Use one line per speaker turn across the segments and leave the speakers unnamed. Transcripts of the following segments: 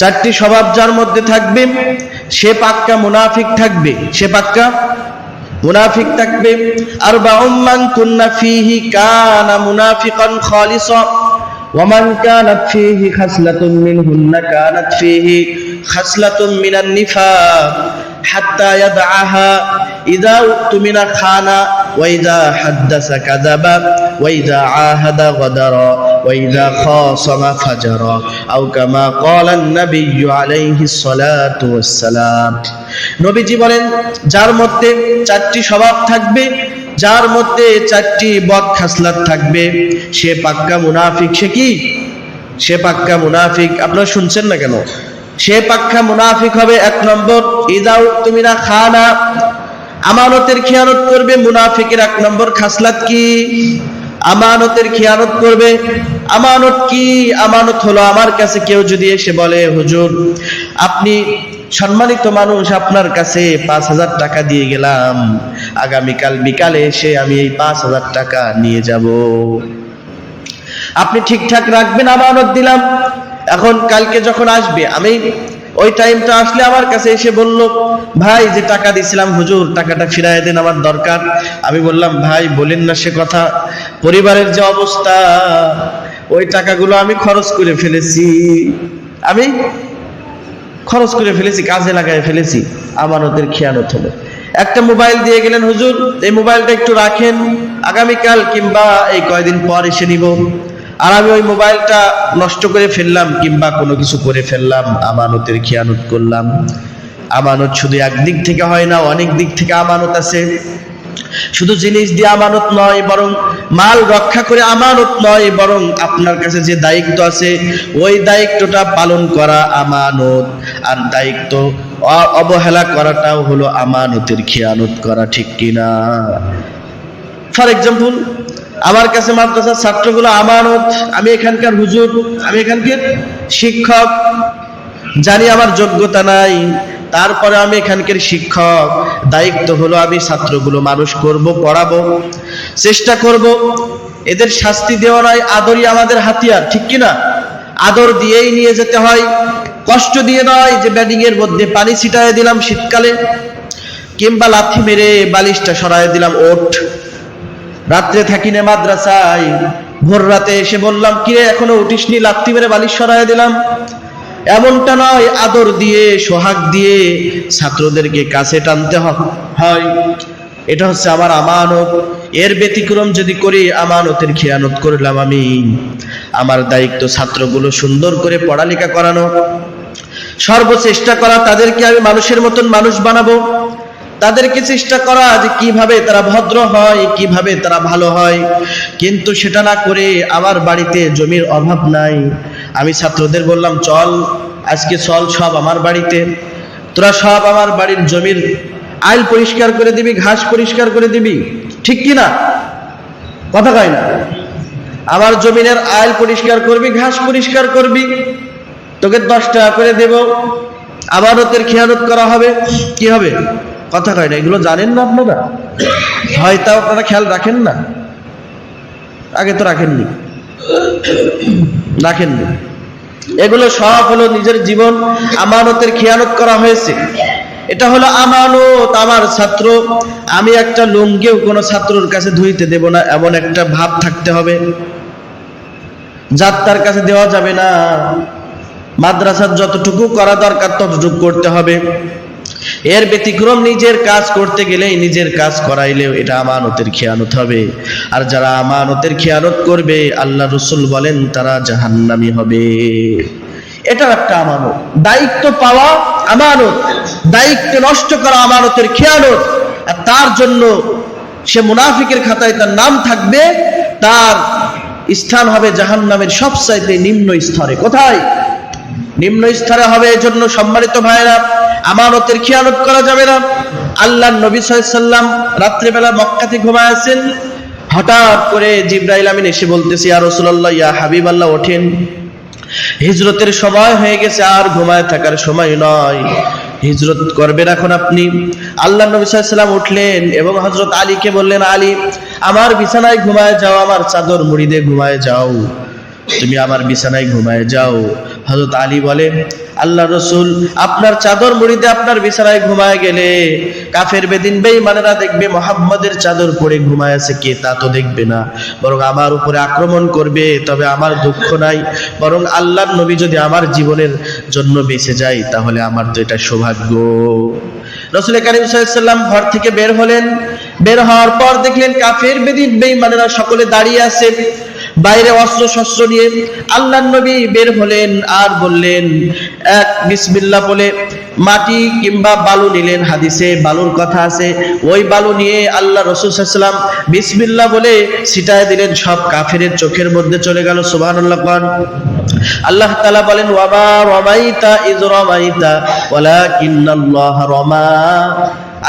চারটি স্বভাব যার মধ্যে থাকবে, সে পাক্কা মুনাফিক থাকবে, সে পাক্কা মুনাফিক থাকবে। আর বাউম্মান কুন্না ফিহি কানা মুনাফিকন খালিসা ওয়ামান কানাত ফিহি খাসলাতুন মিনহুন্না কানাত ফিহি খাসলাতুন মিনান নিফাক হাত্তা ইয়াদআহা, ইদা উত্তুমিনা খানা وإذا حدث كذب وإذا عاهد غدر وإذا خاصم فجر أو كما قال النبي عليه الصلاة والسلام নবীজি বলেন যার মধ্যে চারটি স্বভাব থাকবে যার মধ্যে চারটি বদ খাসলাত থাকবে সে পাক্কা মুনাফিক সে কি সে পাক্কা মুনাফিক আপনারা শুনছেন না কেন সে পাক্কা মুনাফিক হবে এক নম্বর ইদাউ তুমি না খানা আমানতের খেয়ানত করবে, মুনাফিকের এক নম্বর খাসলাত কি? আমানতের খেয়ানত করবে। আমানত কি? আমানত হলো আমার কাছে কেউ যদি এসে বলে, হুজুর, আপনি সম্মানিত মানুষ, আপনার কাছে পাঁচ হাজার টাকা দিয়ে গেলাম। আগামীকাল বিকালে এসে আমি এই পাঁচ হাজার টাকা নিয়ে যাব। আপনি ঠিকঠাক রাখবেন, আমানত দিলাম। এখন কালকে যখন আসবে, আমি ওই টাইমটা আসলে আমার কাছে এসে বলল, ভাই, যে টাকা দিছিলাম, হুজুর, টাকাটা ফিরাই দেন, আমার দরকার। আমি বললাম, ভাই, বলেন না সে কথা। পরিবারের যে অবস্থা, ওই টাকাগুলো আমি খরচ করে ফেলেছি। আমি খরচ করে ফেলেছি, কাজে লাগায় ফেলেছি। আমানতের খেয়ানত হলো। একটা মোবাইল দিয়ে গেলেন, হুজুর, এই মোবাইলটা একটু রাখেন। আগামীকাল কিংবা এই কয়দিন পর এসে নিব। আর আমি ওই মোবাইলটা নষ্ট করে ফেললাম, কিংবা কোনো কিছু করে ফেললাম, আমানতের খেয়ানত করলাম। আমানত শুধু একদিক থেকে হয় না, অনেক দিক থেকে আমানত আছে। শুধু জিনিস দিয়ে আমানত নয়, বরং মাল রক্ষা করে আমানত নয়, বরং আপনার কাছে যে দায়িত্ব আছে, ওই দায়িত্বটা পালন করা আমানত। আর দায়িত্ব অবহেলা করাটাও হলো আমানতের খেয়ানত করা, ঠিক কিনা? ফর এক্সাম্পল আমার কাছে মাদ্রাসার ছাত্রগুলো আমানত, আমি এখানকার হুজুর, আমি এখানকার শিক্ষক, জানি আমার যোগ্যতা নাই, তারপরে আমি এখানকার শিক্ষক, দায়িত্ব হলো আমি ছাত্রগুলো মানুষ করব, পড়াবো, চেষ্টা করব। এদের শাস্তি দেওয়া নয়, আদরই আমাদের হাতিয়ার, ঠিক কি না? আদর দিয়েই নিয়ে যেতে হয়, কষ্ট দিয়ে নয় যে ব্যাডিং এর মধ্যে পানি ছিটায় দিলাম শীতকালে, কিংবা লাথি মেরে বালিশটা সরায় দিলাম ওঠ রাত্রে থাকি না মাদ্রাসায়, ভোর রাতে এসে বললাম, কিরে, এখনও উঠিসনি? লাত্তি মেরে বালিশ সরায় দিলাম। এমনটা নয়, আদর দিয়ে, সোহাগ দিয়ে ছাত্রদেরকে কাছে টানতে হয়। এটা হচ্ছে আমার আমানত। এর ব্যতিক্রম যদি করি, আমানতের খেয়ানত করলাম আমি। আমার দায়িত্ব ছাত্রগুলো সুন্দর করে পড়ালেখা করানো। সর্বচেষ্টা করা, তাদেরকে আমি মানুষের মতন মানুষ বানাবো। তাদেরকে চেষ্টা করা যে কীভাবে তারা ভদ্র হয়, কীভাবে তারা ভালো হয়। কিন্তু সেটা না করে আমার বাড়িতে জমির অভাব নাই। আমি ছাত্রদের বললাম, চল, আজকে চল সব আমার বাড়িতে। তোরা সব আমার বাড়ির জমির আইল পরিষ্কার করে দিবি, ঘাস পরিষ্কার করে দিবি। ঠিক কি না? কথা কয় না। আমার জমিনের আইল পরিষ্কার করবি, ঘাস পরিষ্কার করবি। তোকে দশ টাকা করে দেব। আমানতের খেয়ানত করা হবে। কি হবে? কথা কয় না, এগুলো জানেন না আপনারা? হয়তো আপনারা খেয়াল রাখেন না? আগে তো রাখেননি। রাখেননি। এগুলো সব হলো নিজের জীবন, আমানতের খেয়ানত করা হয়েছে। এটা হলো আমানত, আমার ছাত্র। আমি একটা লুঙ্গিও কোনো ছাত্রর কাছে ধুইতে দেব না, এমন একটা ভাব থাকতে হবে। যার তার কাছে দেওয়া যাবে না। মাদ্রাসার যতটুকু করা দরকার, ততটুকু করতে হবে। এর ব্যতিক্রম নিজের কাজ করতে গেলেই নিজের কাজ করাইলেও এটা আমানতের খেয়ানত হবে। আর যারা আমানতের খেয়ানত করবে, আল্লাহ রসুল বলেন, তারা জাহান্নামি হবে। এটা একটা আমানত। দায়িত্ব পাওয়া আমানত। দায়িত্ব নষ্ট করা আমানতের খেয়ানত। আর তার জন্য সে মুনাফিকের খাতায় তার নাম থাকবে। তার স্থান হবে জাহান জাহান্নামের সবচাইতে নিম্ন স্তরে। কোথায়? নিম্ন স্তরে হবে এই জন্য সম্মানিত ভাইরা আমানতের খেয়ানত করা যাবে না। আল্লাহ নবী সাল্লাম রাত্রেবেলা মক্কাতে ঘুমায় আছেন হঠাৎ করে জিব্রাইল আমিন এসে বলতেছি আর রসুল্লাহ ইয়া হাবিব আল্লাহ ওঠেন। হিজরতের সময় হয়ে গেছে, আর ঘুমায় থাকার সময় নয়। হিজরত করবেন এখন আপনি। আল্লাহ নবী সাল্লাম উঠলেন এবং হজরত আলীকে বললেন, আলী, আমার বিছানায় ঘুমায় যাও, আমার চাদর মুড়ি দিয়ে ঘুমায় যাও। তুমি আমার বিছানায় ঘুমায় যাও। হজরত আলী বলে আল্লাহ রসুল, আপনার চাদর মুড়িতে আপনার বিছানায় ঘুমায় গেলে কাফের বেদিন বেঈমানেরা দেখবে মোহাম্মদের চাদর পরে ঘুমায় আছে, কে তা তো দেখবে না। বরং আমার উপরে আক্রমণ করবে, তবে আমার দুঃখ নাই। বরং আল্লাহর নবী যদি আমার জীবনের জন্য বেঁচে যায়, তাহলে আমার তো এটা সৌভাগ্য। রসুল করিম সাল্লাম ঘর থেকে বের হলেন। বের হওয়ার পর দেখলেন কাফের বেদিন বেঈমানেরা সকলে দাঁড়িয়ে আছে বাইরে অস্ত্র শস্ত্র নিয়ে আল্লাহ নবী বের হলেন আর বললেন, এক বিসমিল্লা বলে মাটি কিংবা বালু নিলেন হাদিসে, বালুর কথা আছে। ওই বালু নিয়ে আল্লাহ রসুল সাল্লাম বিসমিল্লাহ বলে ছিটায় দিলেন, সব কাফের চোখের মধ্যে চলে গেল পান আল্লাহ তালা বলেন ওয়ামা রমাইতা ইজ রমাইতা, ওয়ালাকিন্নাল্লাহ রমা।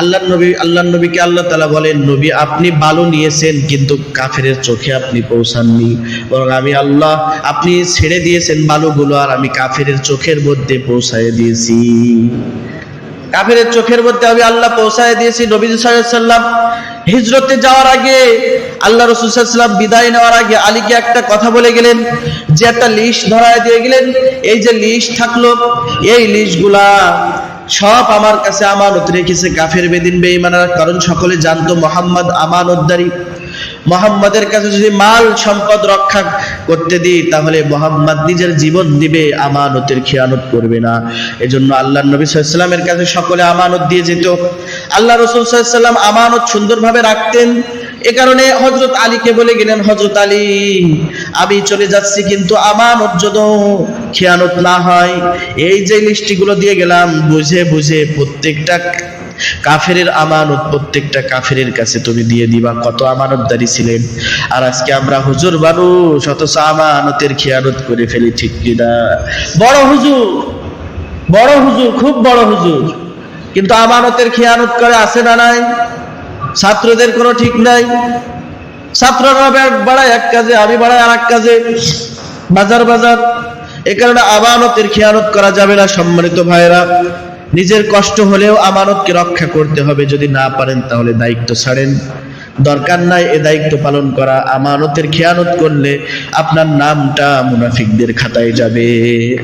আল্লাহ নবী আল্লাহ নবীকে আল্লাহ তালা বলেন, নবী, আপনি বালু নিয়েছেন, কিন্তু কাফেরের চোখে আপনি পৌঁছাননি। বরং আমি আল্লাহ, আপনি ছেড়ে দিয়েছেন বালুগুলো, আর আমি কাফেরের চোখের মধ্যে পৌঁছায় দিয়েছি। কাফেরের চোখের মধ্যে আমি আল্লাহ পৌঁছায় দিয়েছি নবী সাল্লাম হিজরতে যাওয়ার আগে, আল্লাহ রসুল বিদায় নেওয়ার আগে আলীকে একটা কথা বলে গেলেন, যে একটা লিস্ট ধরায় দিয়ে গেলেন। এই যে লিস্ট থাকল, এই লিস্টগুলা সব আমার কাছে আমানত রেখেছে কাফের বেদিন বেঈমানার, কারণ সকলে জানতো মোহাম্মদ আমানতদারি। মোহাম্মদের কাছে যদি মাল, সম্পদ রক্ষা করতে দিই, তাহলে মোহাম্মদ নিজের জীবন দিবে, আমানতের খেয়ানত করবে না। এজন্য আল্লাহ নবী সাল্লামের কাছে সকলে আমানত দিয়ে যেত। আল্লাহ রসুল সাল্লাম আমানত সুন্দরভাবে রাখতেন। এ কারণে হজরত আলীকে বলে গেলেন হজরত আলী, আমি চলে যাচ্ছি কিন্তু আমানত যদি খেয়ানত না হয়। এই যে লিস্টিগুলো দিয়ে গেলাম, বুঝে বুঝে প্রত্যেকটা কাফেরের আমানত প্রত্যেকটা কাফেরের কাছে তুমি দিয়ে দিবা। কত আমানতদারি ছিলেন। আর আজকে আমরা হুজুর মানুষ, অথচ আমানতের খেয়ানত করে ফেলি, ঠিক কিনা বড় হুজুর বড় হুজুর, খুব বড় হুজুর। কিন্তু আমানতের খেয়ানত করে আসে না নাই? ছাত্রদের কোনো ঠিক নাই। ছাত্ররা বে- বাড়ায় এক কাজে, আমি বাড়াই আর এক কাজে। বাজার বাজার। এ কারণে আমানতের খেয়ানত করা যাবে না, সম্মানিত ভাইরা নিজের কষ্ট হলেও আমানতকে রক্ষা করতে হবে, যদি না পারেন তাহলে দায়িত্ব ছাড়েন। দরকার নাই এ দায়িত্ব পালন করা, আমানতের খেয়ানত করলে আপনার নামটা মুনাফিকদের খাতায় যাবে।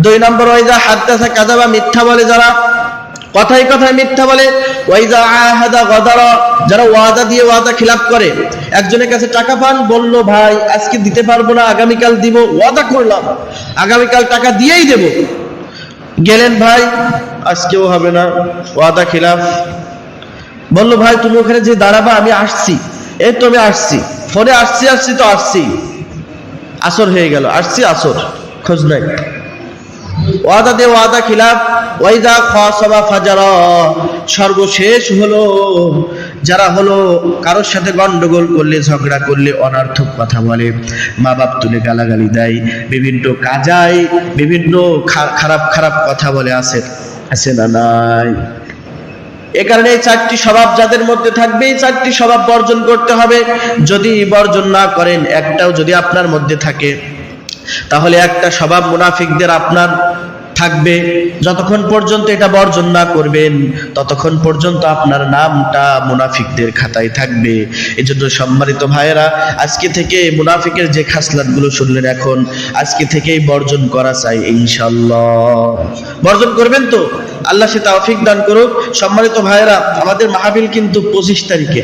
দুই নম্বর ওইজা হাদ্দাসা কাজাবা মিথ্যা বলে যারা কথায় কথায় মিথ্যা বলে। ওয়াইজা আহাদা গদারা, যারা ওয়াদা দিয়ে ওয়াদা খিলাফ করে, একজনের কাছে টাকা পান, বলল, ভাই, আজকে দিতে পারব না, আগামীকাল দিব, ওয়াদা করলাম। আগামীকাল টাকা দিয়েই দেব। গেলেন, ভাই, আজকেও হবে না, ওয়াদা খিলাফ। বলল, ভাই, তুমি ওখানে যে দাঁড়াবা, আমি আসছি। এই তো আমি আসছি। ফোনে আসছি আসছি তো আসছি। আসর হয়ে গেল, আসছি আসর, খোঁজ নাই। ওয়াদা দে ওয়াদা খিলাফ, ওয়াইদা খাসাবা ফাজারা। সর্বশেষ হলো, যারা হলো কারোর সাথে গন্ডগোল করলে, ঝগড়া করলে অনার্থক কথা বলে মা বাপ তুলে গালাগালি দেয়, বিভিন্ন কাজায় বিভিন্ন খারাপ খারাপ কথা বলে, আছে আছে না নাই? এ কারণে এই চারটি স্বভাব যাদের মধ্যে থাকবে, এই চারটি স্বভাব বর্জন করতে হবে। যদি বর্জন না করেন, একটাও যদি আপনার মধ্যে থাকে, তাহলে একটা স্বভাব মুনাফিকদের আপনার থাকবে। যতক্ষণ পর্যন্ত এটা বর্জন না করবেন, ততক্ষণ পর্যন্ত আপনার নামটা মুনাফিকদের খাতায় থাকবে। এজন্য সম্মানিত ভাইয়েরা, আজকে থেকে মুনাফিকের যে খাসলাতগুলো শুনলেন এখন, আজকে থেকেই বর্জন করা চাই ইনশাল্লাহ বর্জন করবেন তো? আল্লাহ সে তাওফিক দান করুক। সম্মানিত ভাইয়েরা, আমাদের মাহফিল কিন্তু পঁচিশ তারিখে।